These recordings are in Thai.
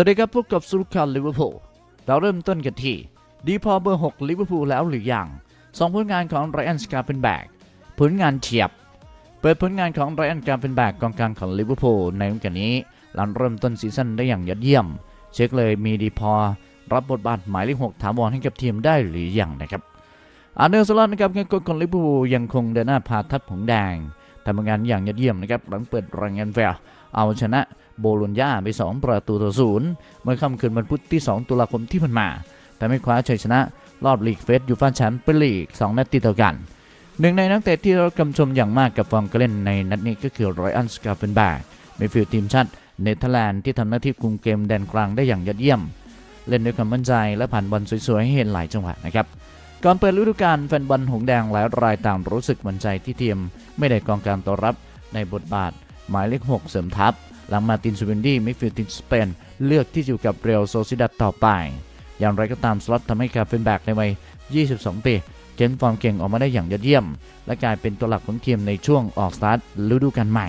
วัสดีครับพบกับสุขานลิเวอร์พูลเราเริ่มต้นกันที่ ดีพอเบอร์6ลิเวอร์พูลแล้วหรือยังสองผลงานของไรอันสกาเป็นแบกผลงานเฉียบ เปิดผลงานของไรอันกาเป็นแบกกองกลางของลิเวอร์พูลในฤดูกาลนี้หลังเริ่มต้นซีซั่นได้อย่างยอดเยี่ยม เช็คเลยมีดีพอรับบทบาทหมายเลข6ถาวรให้กับทีมได้หรือยังนะครับอาร์เนอร์สลอตนะครับเงินกลของลิเวอร์พูลยังคงเดินหน้าพาทัดผงแดงทำงานอย่างยอดเยี่ยมนะครับหลังเปิดรายงานแฟร์ เอาชนะโบโลญญาไป 2 ประตูต่อศูนย์เมื่อค่ำคืนวันพุธที่ 2 ตุลาคมที่ผ่านมา แต่ไม่คว้าชัยชนะรอบลีกเฟสยูฟ่าแชมเปี้ยนลีก 2 นัดติดต่อกัน หนึ่งในนักเตะที่เรากำชมอย่างมากกับฟอร์มการเล่นในนัดนี้ก็คือรอยอันสกาเฟนแบกในฟิลด์ทีมชาติเนเธอร์แลนด์ที่ทำหน้าที่คุมเกมแดนกลางได้อย่างยอดเยี่ยม เล่นด้วยความมั่นใจและผ่านบอลสวยๆให้เห็นหลายจังหวะนะครับก่อนเปิดฤดูกาลแฟนบอลหงแดงหลายรายต่างรู้สึกมั่นใจที่ทีมไม่ได้กองกางตัวรับในบทบาท หมายเลข 6 เสริมทัพ หลังมาตินซูเวนดี้มิฟิลด์ทีมสเปน เลือกที่อยู่กับเรอัลโซซิดัดต่อไป อย่างไรก็ตามสล็อตทำให้คาเฟนแบกในวัย 22 ปีเกมฟอร์มเก่งออกมาได้อย่างยอดเยี่ยม และกลายเป็นตัวหลักของทีมในช่วงออกสตาร์ทฤดูกาลใหม่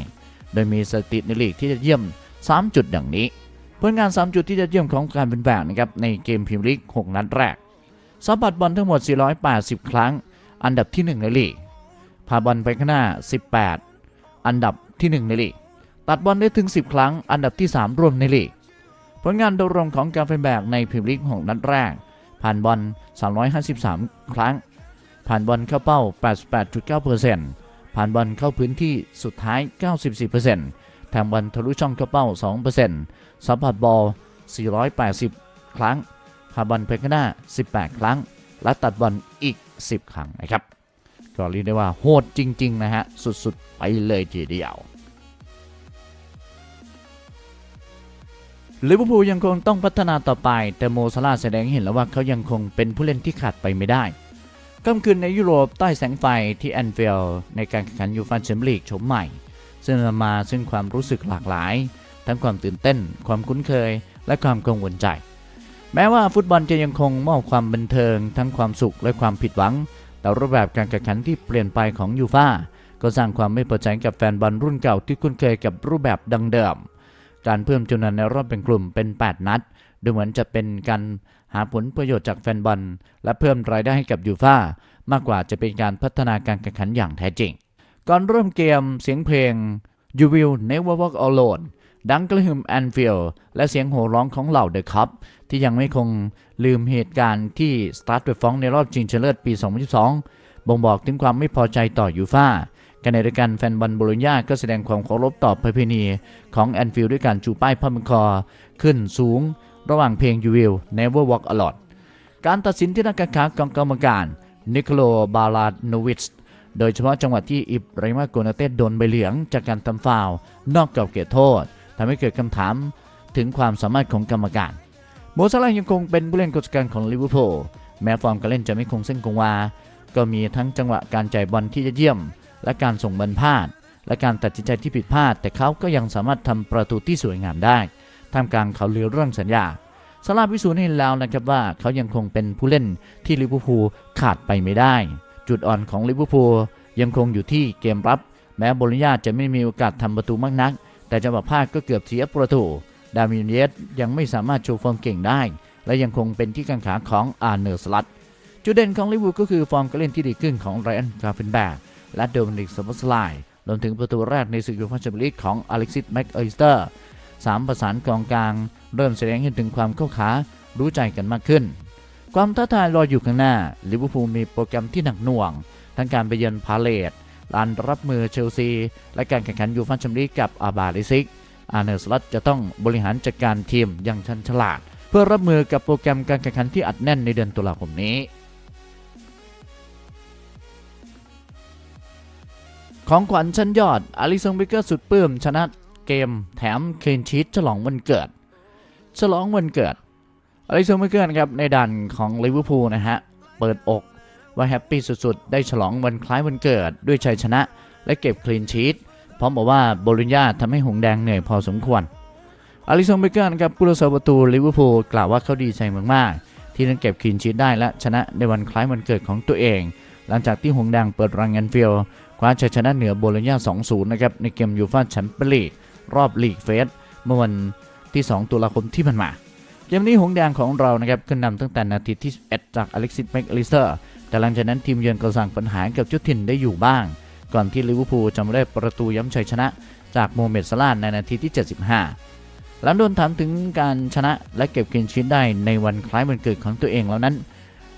โดยมีสถิติในลีกที่ยอดเยี่ยม 3 จุดดังนี้ผลงาน 3 จุดที่ยอดเยี่ยมของการเป็นแบกนะครับในเกมพรีเมียร์ลีก 6 นัดแรกสัมผัสบอลทั้งหมด 480 ครั้ง อันดับที่ 1 ในลีก พาบอลไปข้างหน้า 18 อันดับที่ 1 ในลีก ตัดบอลได้ถึง 10 ครั้ง อันดับที่ 3 รวมในลีก ผลงานโดยรวมของกาเป็นแบกในพรีเมียร์ลีก6นัดแรก ผ่านบอล 353 ครั้ง ผ่านบอลเข้าเป้า 88.9%ผ่านบอลเข้าพื้นที่สุดท้าย 94%แทงบอลทะลุช่องเข้าเป้า 2%สัมผัสบอล 480 ครั้งพานบอลไปข้างหน้า 18 ครั้ง และตัดบอลอีก 10 ครั้งนะครับ ก็เรียกได้ว่าโหดจริง ๆ นะฮะ สุด ๆ ไปเลยทีเดียวลิเวอร์พูลยังคงต้องพัฒนาต่อไป แต่โมซาลาแสดงเห็นแล้วว่าเขายังคงเป็นผู้เล่นที่ขาดไปไม่ได้ค่ำคืนในยุโรปใต้แสงไฟที่แอนฟิลด์ในการแข่งขันยูฟ่าแชมเปี้ยนลีกชมใหม่ ซึ่งนำมาซึ่งความรู้สึกหลากหลาย ทั้งความตื่นเต้น ความคุ้นเคย และความกังวลใจ แม้ว่าฟุตบอลจะยังคงมอบความบันเทิง ทั้งความสุขและความผิดหวัง แต่รูปแบบการแข่งขันที่เปลี่ยนไปของยูฟ่าก็สร้างความไม่พอใจกับแฟนบอลรุ่นเก่าที่คุ้นเคยกับรูปแบบดังเดิม การเพิ่มจำนวนในรอบเป็นกลุ่มเป็น 8 นัด ดูเหมือนจะเป็นการหาผลประโยชน์จากแฟนบอลและเพิ่มรายได้ให้กับยูฟ่ามากกว่าจะเป็นการพัฒนาการแข่งขันอย่างแท้จริง ก่อนเริ่มเกมเสียงเพลง You Will Never Walk Alone ดังกระหึ่มแอนฟิลด์และเสียงโห่ร้องของเหล่าเดอะคัพที่ยังไม่คงลืมเหตุการณ์ที่สตาร์ทเดฟองในรอบชิงชนะเลิศปี 2022 บ่งบอกถึงความไม่พอใจต่อยูฟ่าขณะเดียกันแฟนบอลโบโลญญาก็แสดงความเคารพต่อประเพณีของแอนฟิลด์ด้วยการชูป้ายผ้าพันคอขึ้นสูง ระหว่างเพลง You Will Never Walk Alone การตัดสินที่นักการค้ากองกรรมการนิโคลบาลาโนวิชโดยเฉพาะจังหวะที่อิบราฮิมาโกนาเต้โดนใบเหลืองจากการทำฟาว นอกกรอบเขตโทษ ทำให้เกิดคำถามถึงความสามารถของกรรมการ โมซาลาห์ยังคงเป็นผู้เล่นกฎการของลิเวอร์พูลแม้ฟอร์มการเล่นจะไม่คงเส้นคงวา ก็มีทั้งจังหวะการจ่ายบอลที่ยอดเยี่ยม และการส่งบอลพลาด และการตัดสินใจที่ผิดพลาด แต่เขาก็ยังสามารถทำประตูที่สวยงามได้ท่ามกลางเขาวลือเรื่องสัญญาซาลาพิสูจน์ให้เห็นแล้วนะครับว่าเขายังคงเป็นผู้เล่นที่ลิเวอร์พูลขาดไปไม่ได้ จุดอ่อนของลิเวอร์พูลยังคงอยู่ที่เกมรับ แม้โบโลญญาจะไม่มีโอกาสทำประตูมากนัก แต่จังหวะพลาดก็เกือบเสียประตูดามินเยสยังไม่สามารถโชว์ฟอร์มเก่งได้ และยังคงเป็นที่กังขาของอาร์เนอร์สลัตจุดเด่นของลิเวอร์พูลก็คือฟอร์มการเล่นที่ดีขึ้นของไรอันคาร์เฟนแบกและโดมินิกสปอสไลน์รวมถึงประตูแรกในศึกยูฟ่าแชมเปี้ยนลีกของอเล็กซิสแม็กเอสเตอร์สามประสานกองกลาง เริ่มแสดงให้ถึงความเข้าขารู้ใจกันมากขึ้น ความท้าทายรออยู่ข้างหน้าลิเวอร์พูลมีโปรแกรมที่หนักหน่วง ทั้งการไปเยือนพาเลต ลานรับมือเชลซี และการแข่งขันยูฟ่าแชมเปี้ยนลีกกับอาบาลิซิก อาร์เนอร์สลัตจะต้องบริหารจัดการทีมอย่างชันฉลาด เพื่อรับมือกับโปรแกรมการแข่งขันที่อัดแน่นในเดือนตุลาคมนี้ ของขวัญชั้นยอดอาริซงเบเกอร์สุดปลื้มชนะเกมแถมคลีนชีตฉลองวันเกิด ฉลองวันเกิดอลิซงเบเกอร์ครับในด่านของลิเวอร์พูลนะฮะเปิดอก ว่าแฮปปี้สุดๆ ได้ฉลองวันคล้ายวันเกิดด้วยชัยชนะ และเก็บคลีนชีตพร้อมบอกว่าโบลิญญาทำให้หงแดงเหนื่อยพอสมควรอลิซงเบเกอร์นะครับผู้รักษาประตูลิเวอร์พูลกล่าวว่าเขาดีใจมากๆ ที่ได้เก็บคลีนชีตได้และชนะในวันคล้ายวันเกิดของตัวเอง หลังจากที่หงแดงเปิดรังแอนฟิลด์คว้าชัยชนะเหนือโบโลญญา2-0 นะครับในเกมยูฟ่าแชมเปี้ยนลีกรอบลีกเฟสเมื่อวันที่ 2 ตุลาคมที่ผ่านมาเกมนี้หงแดงของเรานะครับขึ้นนำตั้งแต่นาทีที่ 11 จากอเล็กซิสแม็กอลิสเตอร์ แต่หลังจากนั้นทีมเยือนก็สร้างปัญหากับเจ้าถิ่นได้อยู่บ้าง ก่อนที่ลิเวอร์พูลจะมาได้ประตูย้ำชัยชนะ จากโมเมดสลาในนาทีที่ 75 หลังโดนถามถึงการชนะและเก็บเกนชิ้นได้ในวันคล้ายวันเกิดของตัวเองแล้วนั้น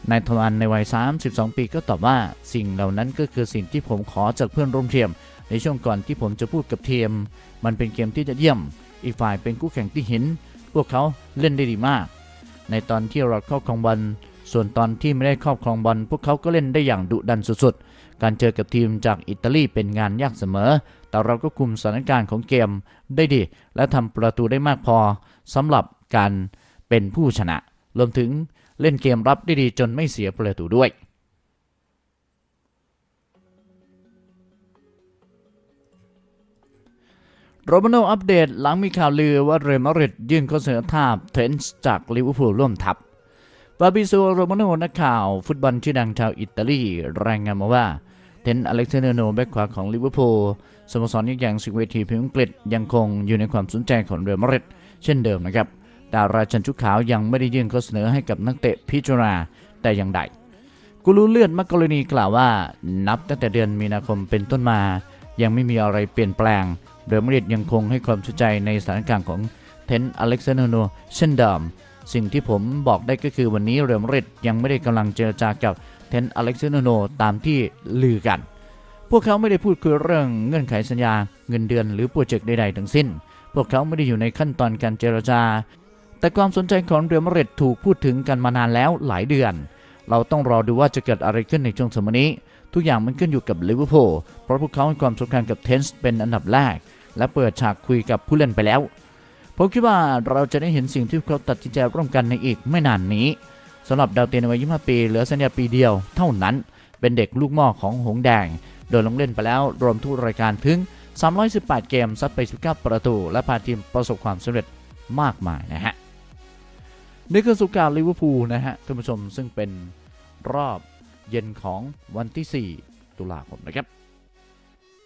นายทวารในวัย 32 ปีก็ตอบว่าสิ่งเหล่านั้นก็คือสิ่งที่ผมขอจากเพื่อนร่วมทีมในช่วงก่อนที่ผมจะพูดกับทีมมันเป็นเกมที่จะเยี่ยม อีกฝ่ายเป็นคู่แข่งที่เห็นพวกเขาเล่นได้ดีมาก ในตอนที่เราครอบครองบอล ส่วนตอนที่ไม่ได้ครอบครองบอลพวกเขาก็เล่นได้อย่างดุดันสุดๆ การเจอกับทีมจากอิตาลีเป็นงานยากเสมอ แต่เราก็คุมสถานการณ์ของเกมได้ดี และทำประตูได้มากพอสำหรับการเป็นผู้ชนะ รวมถึงเล่นเกมรับได้ดีจนไม่เสียประตูด้วยโรมาโนอัปเดตหลังมีข่าวลือว่าเรอัลมาดริดยื่นข้อเสนอทาบเทรนส์จากลิเวอร์พูลร่วมทัพ ฟาบิโซโรมาโนนักข่าว ฟุตบอลชื่อดังชาวอิตาลีรายงานมาว่า เทนอเล็กซานเดโนแบ็กขวาของลิเวอร์พูลสโมสรยักษ์ใหญ่สิงเวทีพิมพ์อังกฤษยังคงอยู่ในความสนใจของเรอัลมาดริดเช่นเดิมนะครับดาราชันชุดขาวยังไม่ได้ยื่นข้อเสนอให้กับนักเตะพิจารณาแต่อย่างใดกูรูเลือดมักกรณีกล่าวว่า นับตั้งแต่เดือนมีนาคมเป็นต้นมา ยังไม่มีอะไรเปลี่ยนแปลงเรอัลมาดริดยังคงให้ความสนใจในสถานการณ์ของเทนอเล็กซานเดโนเช่นเดิม สิ่งที่ผมบอกได้ก็คือวันนี้เรอัลมาดริดยังไม่ได้กำลังเจรจากับเทนอเล็กซานโนตามที่ลือกัน พวกเขาไม่ได้พูดคุยเรื่องเงื่อนไขสัญญาเงินเดือนหรือโปรเจกต์ใดๆทั้งสิ้น พวกเขาไม่ได้อยู่ในขั้นตอนการเจรจา แต่ความสนใจของเรอัลมาดริดถูกพูดถึงกันมานานแล้วหลายเดือน เราต้องรอดูว่าจะเกิดอะไรขึ้นในช่วงสมัยนี้ ทุกอย่างมันขึ้นอยู่กับลิเวอร์พูลเพราะพวกเขาให้ความสำคัญกับเทนส์เป็นอันดับแรกและเปิดฉากคุยกับผู้เล่นไปแล้ว ผมคิดว่าเราจะได้เห็นสิ่งที่พวกเขาตัดสินใจร่วมกันในอีกไม่นานนี้สำหรับดาวเตนในวัย25ปีเหลือสัญญาปีเดียวเท่านั้น เป็นเด็กลูกหม่อของหงแดง โดยลงเล่นไปแล้วรวมทุกรายการถึง 318 เกมซัดไป 19 ประตู และพาทีมประสบความสำเร็จมากมายนะฮะนี่คือสุการลิเวอร์พูลนะฮะท่านผู้ชมซึ่งเป็นรอบเย็นของวันที่ 4 ตุลาคมนะครับ